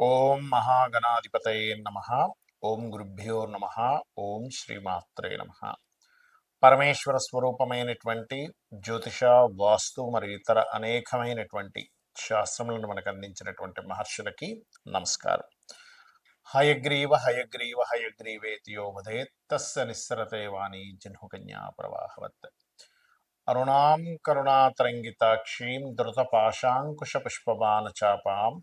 ఓం మహాగణాధిపతయ నమ. ఓం గురుభ్యో నమ. ఓం శ్రీమాత్రే నమ. పరమేశ్వర స్వరూపమైనటువంటి జ్యోతిష వాస్తు మరియు ఇతర అనేకమైనటువంటి శాస్త్రములను మనకు అందించినటువంటి మహర్షులకి నమస్కారం. హయగ్రీవ హయగ్రీవ హయగ్రీవేతియో వదేత్ తస్య నిస్సరతే వాణి జన్హుకన్యా ప్రవాహవత్. అరుణాం కరుణాతరంగితాక్షీం ధృతపాశాంకుశ పుష్పబాణ చాపాం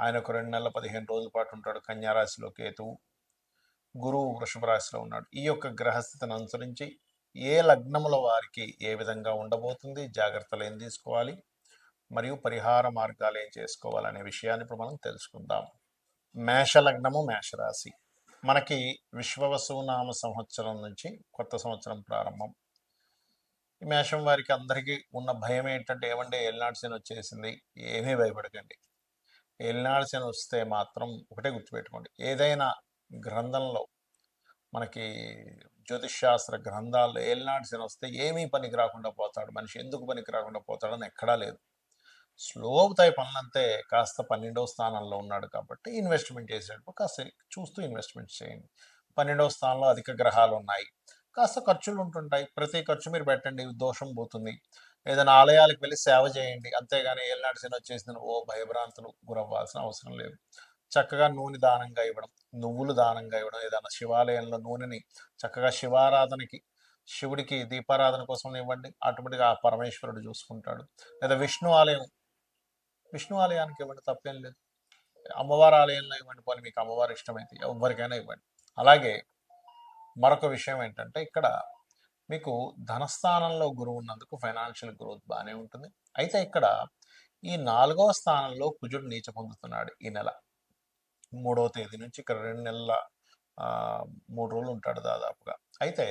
ఆయన ఒక రెండు నెలల పదిహేను రోజుల పాటు ఉంటాడు కన్యారాశిలో కేతువు గురువు వృషభ రాశిలో ఉన్నాడు. ఈ యొక్క గ్రహస్థితిని అనుసరించి ఏ లగ్నముల వారికి ఏ విధంగా ఉండబోతుంది జాగ్రత్తలు ఏం తీసుకోవాలి మరియు పరిహార మార్గాలు ఏం చేసుకోవాలనే విషయాన్ని ఇప్పుడు మనం తెలుసుకుందాం. మేష లగ్నము మేషరాశి మనకి విశ్వవసునామ సంవత్సరం నుంచి కొత్త సంవత్సరం ప్రారంభం. ఈ మేషం వారికి అందరికీ ఉన్న భయం ఏంటంటే ఏమంటే ఏలినాడు వచ్చేసింది ఏమీ భయపడకండి. ఏలినాడు వస్తే మాత్రం ఒకటే గుర్తుపెట్టుకోండి. ఏదైనా గ్రంథంలో మనకి జ్యోతిష్శాస్త్ర గ్రంథాల్లో ఏలినాడు వస్తే ఏమీ పనికి రాకుండా పోతాడు మనిషి ఎందుకు పనికి రాకుండా పోతాడని ఎక్కడా లేదు. స్లో అవుతాయి పనులంతే కాస్త పన్నెండవ స్థానంలో ఉన్నాడు కాబట్టి ఇన్వెస్ట్మెంట్ చేసేటప్పుడు కాస్త చూస్తూ ఇన్వెస్ట్మెంట్ చేయండి. పన్నెండవ స్థానంలో అధిక గ్రహాలు ఉన్నాయి కాస్త ఖర్చులు ఉంటుంటాయి ప్రతి ఖర్చు మీరు పెట్టండి. దోషం పోతుంది. ఏదైనా ఆలయాలకు వెళ్ళి సేవ చేయండి. అంతేగాని ఏళ్ళనాడు శని వచ్చేసిన ఓ భయభ్రాంతులు గురవ్వాల్సిన అవసరం లేదు. చక్కగా నూనె దానంగా ఇవ్వడం నువ్వులు దానంగా ఇవ్వడం ఏదైనా శివాలయంలో నూనెని చక్కగా శివారాధనకి శివుడికి దీపారాధన కోసం ఇవ్వండి. ఆటోమేటిక్గా ఆ పరమేశ్వరుడు చూసుకుంటాడు. లేదా విష్ణు ఆలయం విష్ణు ఆలయానికి ఇవ్వండి తప్పేం లేదు. అమ్మవారి ఆలయంలో ఇవ్వండి పోనీ మీకు అమ్మవారి ఇష్టమైతే ఎవరికైనా ఇవ్వండి. అలాగే మరొక విషయం ఏంటంటే ఇక్కడ మీకు ధనస్థానంలో గురువు ఉన్నందుకు ఫైనాన్షియల్ గ్రోత్ బాగానే ఉంటుంది. అయితే ఇక్కడ ఈ నాలుగవ స్థానంలో కుజుడు నీచ పొందుతున్నాడు ఈ నెల. మూడవ తేదీ నుంచి ఇక్కడ రెండు నెలల మూడు రోజులు ఉంటాడు దాదాపుగా. అయితే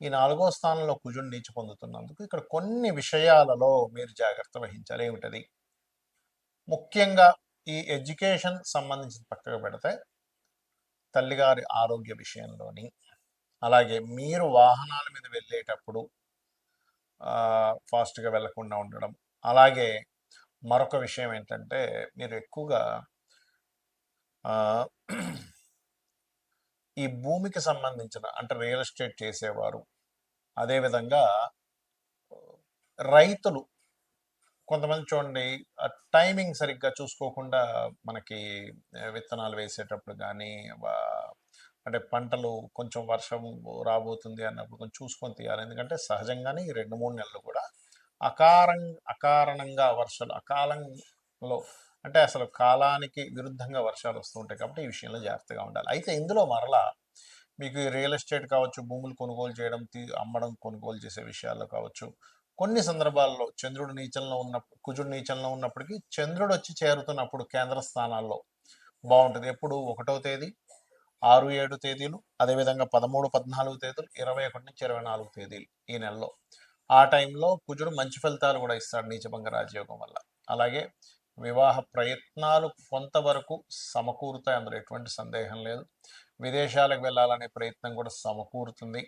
ఈ నాలుగవ స్థానంలో కుజుడు నీచ పొందుతున్నందుకు ఇక్కడ కొన్ని విషయాలలో మీరు జాగ్రత్త వహించాలి. ఏమిటది? ముఖ్యంగా ఈ ఎడ్యుకేషన్ సంబంధించిన పక్కకు పెడితే తల్లిగారి ఆరోగ్య విషయంలోని అలాగే మీరు వాహనాల మీద వెళ్ళేటప్పుడు ఫాస్ట్గా వెళ్ళకుండా ఉండడం. అలాగే మరొక విషయం ఏంటంటే మీరు ఎక్కువగా ఈ భూమికి సంబంధించిన అంటే రియల్ ఎస్టేట్ చేసేవారు. అదేవిధంగా రైతులు కొంతమంది చూడండి టైమింగ్ సరిగ్గా చూసుకోకుండా మనకి విత్తనాలు వేసేటప్పుడు కానీ అంటే పంటలు కొంచెం వర్షం రాబోతుంది అన్నప్పుడు కొంచెం చూసుకొని తీయాలి. ఎందుకంటే సహజంగానే ఈ రెండు మూడు నెలలు కూడా అకారం అకారణంగా వర్షాలు అకాలంలో అంటే అసలు కాలానికి విరుద్ధంగా వర్షాలు వస్తూ ఉంటాయి కాబట్టి ఈ విషయంలో జాగ్రత్తగా ఉండాలి. అయితే ఇందులో మరలా మీకు రియల్ ఎస్టేట్ కావచ్చు భూములు కొనుగోలు చేయడం తీ- అమ్మడం కొనుగోలు చేసే విషయాల్లో కావచ్చు కొన్ని సందర్భాల్లో చంద్రుడు నీచంలో ఉన్నప్పుడు కుజుడు నీచంలో ఉన్నప్పటికీ చంద్రుడు వచ్చి చేరుతున్నప్పుడు కేంద్ర స్థానాల్లో బాగుంటుంది. ఎప్పుడు ఒకటో తేదీ ఆరు ఏడు తేదీలు అదేవిధంగా పదమూడు పద్నాలుగు తేదీలు ఇరవై ఒకటి నుంచి ఇరవై నాలుగు తేదీలు ఈ నెలలో. ఆ టైంలో కుజుడు మంచి ఫలితాలు కూడా ఇస్తాడు నీచభంగ రాజయోగం వల్ల. అలాగే వివాహ ప్రయత్నాలు కొంతవరకు సమకూరుతాయి. అందులో ఎటువంటి సందేహం లేదు. విదేశాలకు వెళ్ళాలనే ప్రయత్నం కూడా సమకూరుతుంది.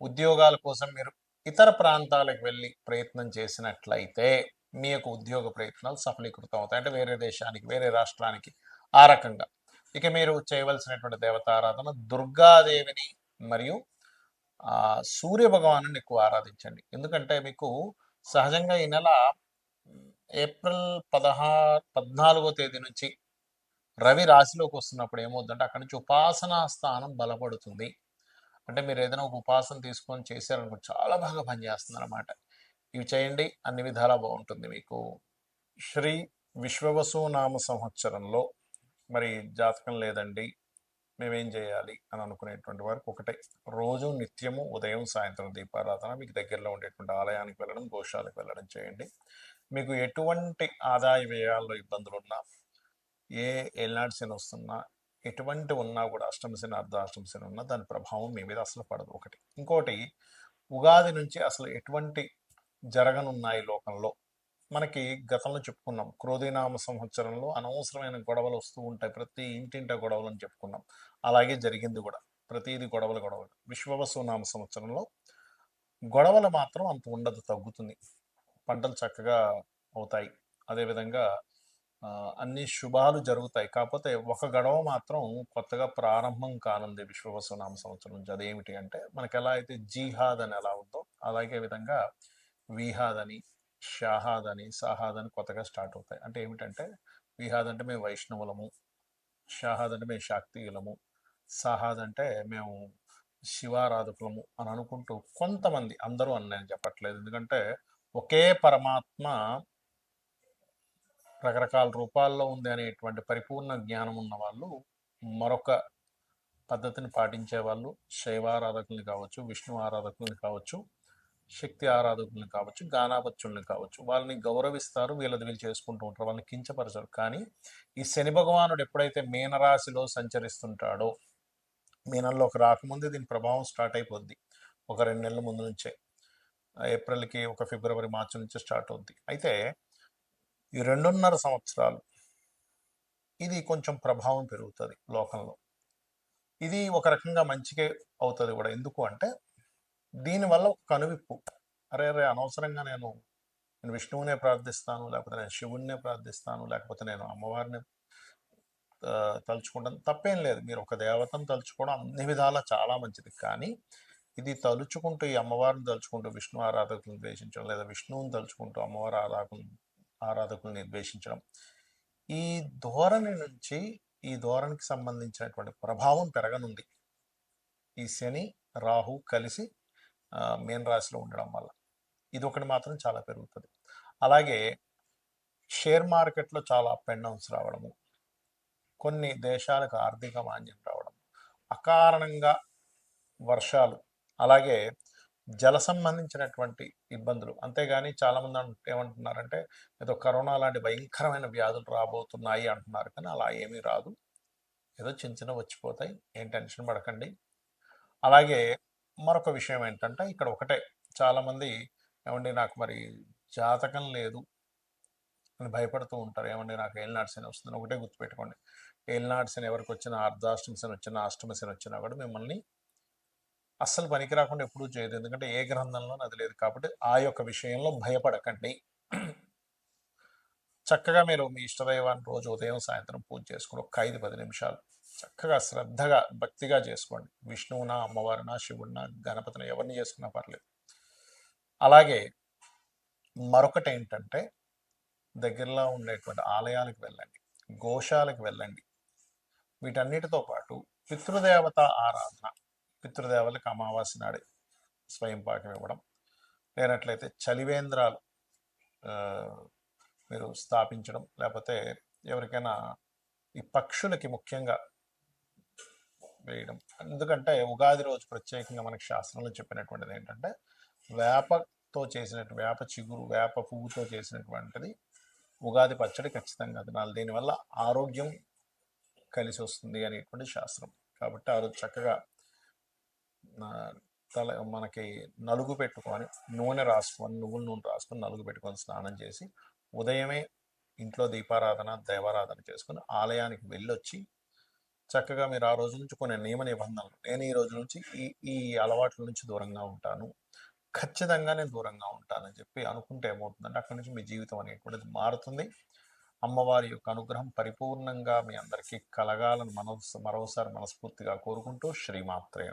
ఉద్యోగాల కోసం మీరు ఇతర ప్రాంతాలకు వెళ్ళి ప్రయత్నం చేసినట్లయితే మీ యొక్క ఉద్యోగ ప్రయత్నాలు సఫలీకృతం అవుతాయి. అంటే వేరే దేశానికి వేరే రాష్ట్రానికి ఆ రకంగా. ఇక మీరు చేయవలసినటువంటి దేవతారాధన దుర్గాదేవిని మరియు ఆ సూర్య భగవాను ఎక్కువ ఆరాధించండి. ఎందుకంటే మీకు సహజంగా ఈ నెల ఏప్రిల్ పదహారు పద్నాలుగో తేదీ నుంచి రవి రాశిలోకి వస్తున్నప్పుడు ఏమవుతుందంటే అక్కడి నుంచి ఉపాసనా స్థానం బలపడుతుంది. అంటే మీరు ఏదైనా ఒక ఉపాసన తీసుకొని చేశారనుకో చాలా బాగా పనిచేస్తుంది అనమాట ఇవి చేయండి అన్ని విధాలా బాగుంటుంది మీకు. శ్రీ విశ్వవసు నామ సంవత్సరంలో మరి జాతకం లేదండి. మేమేం చేయాలి అని అనుకునేటువంటి వారికి ఒకటే. రోజు నిత్యము ఉదయం సాయంత్రం దీపారాధన మీకు దగ్గరలో ఉండేటువంటి ఆలయానికి వెళ్ళడం గోశాలకు వెళ్ళడం చేయండి. మీకు ఎటువంటి ఆదాయ వ్యయాల్లో ఇబ్బందులు ఉన్నా ఏ ఎల్నాటి శని వస్తున్నా ఎటువంటి ఉన్నా కూడా అష్టమ శని అర్ధాష్టమ శని ఉన్నా దాని ప్రభావం మీ మీద అసలు పడదు. ఒకటి. ఇంకోటి ఉగాది నుంచి అసలు ఎటువంటి జరగనున్నాయి లోకంలో మనకి గతంలో చెప్పుకున్నాం. క్రోధీనామ సంవత్సరంలో అనవసరమైన గొడవలు వస్తూ ఉంటాయి. ప్రతి ఇంటింట గొడవలు అని చెప్పుకున్నాం. అలాగే జరిగింది కూడా. ప్రతిదీ గొడవలు గొడవలు. విశ్వవసునామ సంవత్సరంలో గొడవలు మాత్రం అంత ఉండదు తగ్గుతుంది. పంటలు చక్కగా అవుతాయి. అదేవిధంగా అన్ని శుభాలు జరుగుతాయి. కాకపోతే ఒక గొడవ మాత్రం కొత్తగా ప్రారంభం కానుంది విశ్వవసునామ సంవత్సరం నుంచి. అదేమిటి అంటే మనకి ఎలా అయితే జీహాద్ అని ఎలా ఉందో అలాగే విధంగా విహాద్ అని షాహాద్ అని సాహాద్ అని కొత్తగా స్టార్ట్ అవుతాయి. అంటే ఏమిటంటే విహాద్ అంటే మేము వైష్ణవులము షాహాద్ అంటే మేము శాక్తియులము సాహాద్ అంటే మేము శివారాధకులము అని అనుకుంటూ కొంతమంది అందరూ అని నేను చెప్పట్లేదు. ఎందుకంటే ఒకే పరమాత్మ రకరకాల రూపాల్లో ఉంది అనేటువంటి పరిపూర్ణ జ్ఞానం ఉన్న వాళ్ళు మరొక పద్ధతిని పాటించే వాళ్ళు శైవారాధకుల్ని కావచ్చు విష్ణు ఆరాధకుల్ని కావచ్చు శక్తి ఆరాధకుల్ని కావచ్చు గానాపత్యుల్ని కావచ్చు వాళ్ళని గౌరవిస్తారు వీళ్ళది వీళ్ళు చేసుకుంటూ ఉంటారు వాళ్ళని కించపరచరు. కానీ ఈ శని భగవానుడు ఎప్పుడైతే మీనరాశిలో సంచరిస్తుంటాడో మీనంలోకి రాకముందే దీని ప్రభావం స్టార్ట్ అయిపోద్ది. ఒక రెండు నెలల ముందు నుంచే. ఏప్రిల్కి ఒక ఫిబ్రవరి మార్చి నుంచి స్టార్ట్ అవుద్ది. అయితే ఈ రెండున్నర సంవత్సరాలు ఇది కొంచెం ప్రభావం పెరుగుతుంది లోకంలో. ఇది ఒక రకంగా మంచిగా అవుతుంది కూడా. ఎందుకు అంటే దీనివల్ల ఒక కనువిప్పు. అరే అరే అనవసరంగా నేను నేను విష్ణువునే ప్రార్థిస్తాను లేకపోతే నేను శివుణ్ణే ప్రార్థిస్తాను లేకపోతే నేను అమ్మవారిని తలుచుకుంటాను. తప్పేం లేదు. మీరు ఒక దేవతను తలుచుకోవడం అన్ని విధాలా చాలా మంచిది. కానీ ఇది తలుచుకుంటూ ఈ అమ్మవారిని తలుచుకుంటూ విష్ణు ఆరాధకులను ద్వేషించడం లేదా విష్ణువుని తలుచుకుంటూ అమ్మవారి ఆరాధకులు ఆరాధకుల్ని ద్వేషించడం ఈ ధోరణి నుంచి ఈ ధోరణికి సంబంధించినటువంటి ప్రభావం పెరగనుంది. ఈ శని రాహు కలిసి మీన రాశిలో ఉండడం వల్ల. ఇది ఒకటి మాత్రం చాలా పెరుగుతుంది. అలాగే షేర్ మార్కెట్లో చాలా అప్ అండ్ డౌన్స్ రావడము. కొన్ని దేశాలకు ఆర్థిక మాంద్యం రావడం అకారణంగా వర్షాలు అలాగే జల సంబంధించినటువంటి ఇబ్బందులు. అంతేగాని చాలామంది ఏమంటున్నారంటే ఏదో కరోనా లాంటి భయంకరమైన వ్యాధులు రాబోతున్నాయి అంటున్నారు. కానీ అలా ఏమీ రాదు. ఏదో చిన్న చిన్న వచ్చిపోతాయి. ఏం టెన్షన్ పడకండి. అలాగే మరొక విషయం ఏంటంటే ఇక్కడ ఒకటే. చాలామంది ఏమండి నాకు మరి జాతకం లేదు అని భయపడుతూ ఉంటారు. ఏమండి నాకు ఏలినాడు శని వస్తుంది ఒకటే గుర్తుపెట్టుకోండి. ఏలినాడు శని ఎవరికి వచ్చినా అర్ధాష్టమి శని వచ్చినా అష్టమ శని వచ్చినా కూడా మిమ్మల్ని అస్సలు పనికి రాకుండా ఎప్పుడూ చేయదు. ఎందుకంటే ఏ గ్రంథంలో అది లేదు కాబట్టి ఆ యొక్క విషయంలో భయపడకండి. చక్కగా మీరు మీ ఇష్టదైవాన్ని రోజు ఉదయం సాయంత్రం పూజ చేసుకుని ఒక ఐదు పది నిమిషాలు చక్కగా శ్రద్ధగా భక్తిగా చేసుకోండి. విష్ణువునా అమ్మవారినా శివుడినా గణపతిని ఎవరిని చేసుకున్నా పర్లేదు. అలాగే మరొకటి ఏంటంటే దగ్గరలో ఉండేటువంటి ఆలయాలకు వెళ్ళండి. గోశాలకు వెళ్ళండి. వీటన్నిటితో పాటు పితృదేవత ఆరాధన పితృదేవతలకు అమావాస్య నాడే స్వయం పాకం ఇవ్వడం లేనట్లయితే చలివేంద్రాలు మీరు స్థాపించడం లేకపోతే ఎవరికైనా ఈ పక్షులకి ముఖ్యంగా వేయడం. ఎందుకంటే ఉగాది రోజు ప్రత్యేకంగా మనకి శాస్త్రంలో చెప్పినటువంటిది ఏంటంటే వేపతో చేసినట్టు వేప చిగురు వేప పువ్వుతో చేసినటువంటిది ఉగాది పచ్చడి ఖచ్చితంగా తినాలి. దీనివల్ల ఆరోగ్యం కలిసి వస్తుంది అనేటువంటి శాస్త్రం. కాబట్టి ఆ రోజు చక్కగా తల మనకి నలుగు పెట్టుకొని నూనె రాసుకొని నువ్వుల నూనె రాసుకొని నలుగు పెట్టుకొని స్నానం చేసి ఉదయమే ఇంట్లో దీపారాధన దైవారాధన చేసుకుని ఆలయానికి వెళ్ళొచ్చి చక్కగా మీరు ఆ రోజు నుంచి కొన్ని నియమ నిబంధనలు. నేను ఈ రోజు నుంచి ఈ ఈ అలవాట్ల నుంచి దూరంగా ఉంటాను. ఖచ్చితంగా నేను దూరంగా ఉంటానని చెప్పి అనుకుంటే ఏమవుతుందంటే అక్కడి నుంచి మీ జీవితం అనేటువంటిది మారుతుంది. అమ్మవారి యొక్క అనుగ్రహం పరిపూర్ణంగా మీ అందరికీ కలగాలని మనసు మరోసారి మనస్ఫూర్తిగా కోరుకుంటూ శ్రీమాత్రే